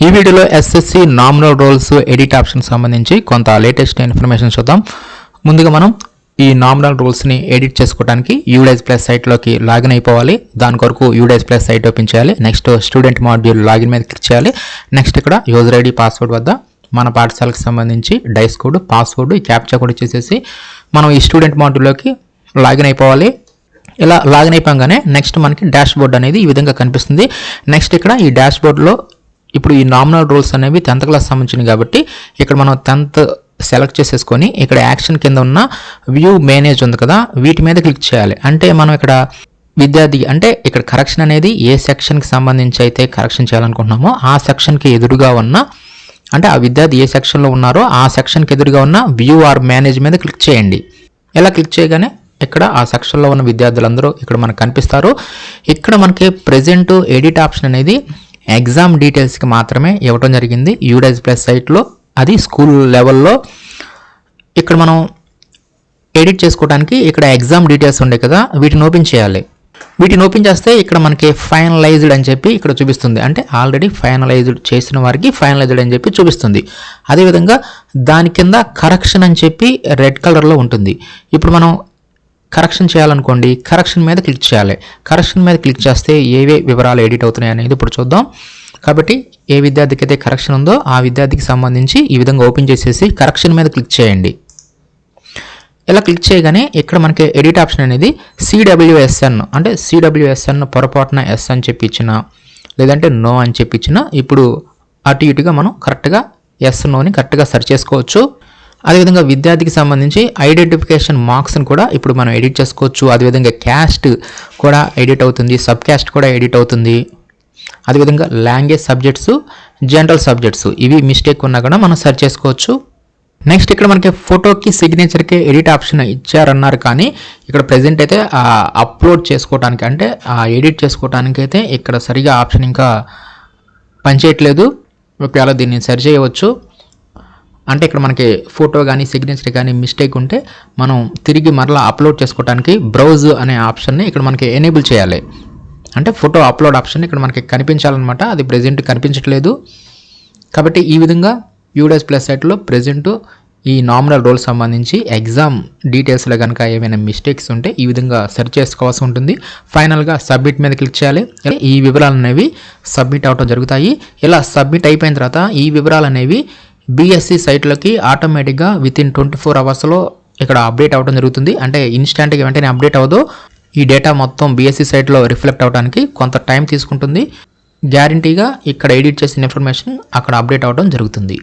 ఈ వీడియోలో SSC nominal rolls edit option సంబంధించి కొంత లేటెస్ట్ ఇన్ఫర్మేషన్ చూద్దాం. ముందుగా మనం ఈ నామినల్ రూల్స్ని ఎడిట్ చేసుకోవడానికి యూడైజ్ ప్లస్ సైట్లోకి లాగిన్ అయిపోవాలి. దాని కొరకు యూడైజ్ ప్లస్ సైట్ ఓపెన్ చేయాలి. నెక్స్ట్ స్టూడెంట్ మాడ్యూల్ లాగిన్ మీద క్లిక్ చేయాలి. నెక్స్ట్ ఇక్కడ యూజర్ ఐడి పాస్వర్డ్ వద్ద మన పాఠశాలకు సంబంధించి DISE code password capture captcha కూడా చేసేసి మనం ఈ స్టూడెంట్ మాడ్యూల్లోకి లాగిన్ అయిపోవాలి. ఇలా లాగిన్ అయిపోగానే నెక్స్ట్ మనకి డాష్ బోర్డ్ అనేది ఈ విధంగా కనిపిస్తుంది. నెక్స్ట్ ఇక్కడ ఈ డాష్ బోర్డ్లో ఇప్పుడు ఈ నామినల్ రూల్స్ అనేవి టెన్త్ క్లాస్ సంబంధించినవి కాబట్టి ఇక్కడ మనం టెన్త్ సెలెక్ట్ చేసేసుకొని ఇక్కడ యాక్షన్ కింద ఉన్న వ్యూ మేనేజ్ ఉంది కదా వీటి మీద క్లిక్ చేయాలి. అంటే మనం ఇక్కడ విద్యార్థి అంటే ఇక్కడ కరెక్షన్ అనేది ఏ సెక్షన్కి సంబంధించి అయితే కరెక్షన్ చేయాలనుకుంటున్నామో ఆ సెక్షన్కి ఎదురుగా ఉన్న అంటే ఆ విద్యార్థి ఏ సెక్షన్లో ఉన్నారో ఆ సెక్షన్కి ఎదురుగా ఉన్న వ్యూ ఆర్ మేనేజ్ మీద క్లిక్ చేయండి. ఇలా క్లిక్ చేయగానే ఇక్కడ ఆ సెక్షన్లో ఉన్న విద్యార్థులందరూ ఇక్కడ మనకు కనిపిస్తారు. ఇక్కడ మనకి ప్రెజెంట్ ఎడిట్ ఆప్షన్ అనేది ఎగ్జామ్ డీటెయిల్స్కి మాత్రమే ఇవ్వడం జరిగింది. యూడైజ్ ప్లస్ సైట్లో అది స్కూల్ లెవెల్లో ఇక్కడ మనం ఎడిట్ చేసుకోవడానికి ఇక్కడ ఎగ్జామ్ డీటెయిల్స్ ఉండే కదా వీటిని ఓపెన్ చేయాలి. వీటిని ఓపెన్ చేస్తే ఇక్కడ మనకి ఫైనలైజ్డ్ అని చెప్పి ఇక్కడ చూపిస్తుంది. అంటే ఆల్రెడీ ఫైనలైజ్డ్ చేసిన వారికి ఫైనలైజ్డ్ అని చెప్పి చూపిస్తుంది. అదేవిధంగా దాని కింద కరెక్షన్ అని చెప్పి రెడ్ కలర్లో ఉంటుంది. ఇప్పుడు మనం కరెక్షన్ చేయాలనుకోండి కరెక్షన్ మీద క్లిక్ చేయాలి. కరెక్షన్ మీద క్లిక్ చేస్తే ఏవే వివరాలు ఎడిట్ అవుతున్నాయి అనేది ఇప్పుడు చూద్దాం. కాబట్టి ఏ విద్యార్థికి అయితే కరెక్షన్ ఉందో ఆ విద్యార్థికి సంబంధించి ఈ విధంగా ఓపెన్ చేసేసి కరెక్షన్ మీద క్లిక్ చేయండి. ఇలా క్లిక్ చేయగానే ఇక్కడ మనకి ఎడిట్ ఆప్షన్ అనేది సిడబ్ల్యూఎస్ఎన్ అంటే సిడబ్ల్యూఎస్ఎన్ పొరపాటున ఎస్ అని చెప్పి ఇచ్చిన లేదంటే నో అని చెప్పి ఇచ్చిన ఇప్పుడు అటు ఇటుగా మనం కరెక్ట్గా ఎస్ నోని కరెక్ట్గా సెర్చ్ చేసుకోవచ్చు. అదేవిధంగా విద్యార్థికి సంబంధించి ఐడెంటిఫికేషన్ మార్క్స్ని కూడా ఇప్పుడు మనం ఎడిట్ చేసుకోవచ్చు. అదేవిధంగా క్యాస్ట్ కూడా ఎడిట్ అవుతుంది. సబ్ క్యాస్ట్ కూడా ఎడిట్ అవుతుంది. అదేవిధంగా లాంగ్వేజ్ సబ్జెక్ట్స్ జనరల్ సబ్జెక్ట్స్ ఇవి మిస్టేక్ ఉన్నా కూడా మనం సెర్చ్ చేసుకోవచ్చు. నెక్స్ట్ ఇక్కడ మనకి ఫోటోకి సిగ్నేచర్కి ఎడిట్ ఆప్షన్ ఇచ్చారన్నారు కానీ ఇక్కడ ప్రజెంట్ అయితే అప్లోడ్ చేసుకోవడానికి అంటే ఎడిట్ చేసుకోవడానికి అయితే ఇక్కడ సరిగా ఆప్షన్ ఇంకా పనిచేయట్లేదు. ఒకవేళ దీన్ని సరి చేయవచ్చు. అంటే ఇక్కడ మనకి ఫోటో కానీ సిగ్నేచర్ కానీ మిస్టేక్ ఉంటే మనం తిరిగి మరలా అప్లోడ్ చేసుకోవడానికి బ్రౌజ్ అనే ఆప్షన్ని ఇక్కడ మనకి ఎనేబుల్ చేయాలి. అంటే ఫోటో అప్లోడ్ ఆప్షన్ ఇక్కడ మనకి కనిపించాలన్నమాట. అది ప్రజెంట్ కనిపించట్లేదు. కాబట్టి ఈ విధంగా యూడెస్ ప్లస్ సైట్లో ప్రజెంట్ ఈ నామినల్ రోల్ సంబంధించి ఎగ్జామ్ డీటెయిల్స్లో కనుక ఏమైనా మిస్టేక్స్ ఉంటే ఈ విధంగా సెర్చ్ చేసుకోవాల్సి ఉంటుంది. ఫైనల్గా సబ్మిట్ మీద క్లిక్ చేయాలి. ఈ వివరాలు అనేవి సబ్మిట్ అవడం జరుగుతాయి. ఇలా సబ్మిట్ అయిపోయిన తర్వాత ఈ వివరాలు అనేవి బీఎస్సీ సైట్లోకి ఆటోమేటిక్గా విత్ ఇన్ ట్వంటీ ఫోర్ అవర్స్లో ఇక్కడ అప్డేట్ అవ్వడం జరుగుతుంది. అంటే ఇన్స్టాంట్గా వెంటనే అప్డేట్ అవ్వదు. ఈ డేటా మొత్తం బీఎస్సీ సైట్లో రిఫ్లెక్ట్ అవడానికి కొంత టైం తీసుకుంటుంది. గ్యారంటీగా ఇక్కడ ఎడిట్ చేసిన ఇన్ఫర్మేషన్ అక్కడ అప్డేట్ అవ్వడం జరుగుతుంది.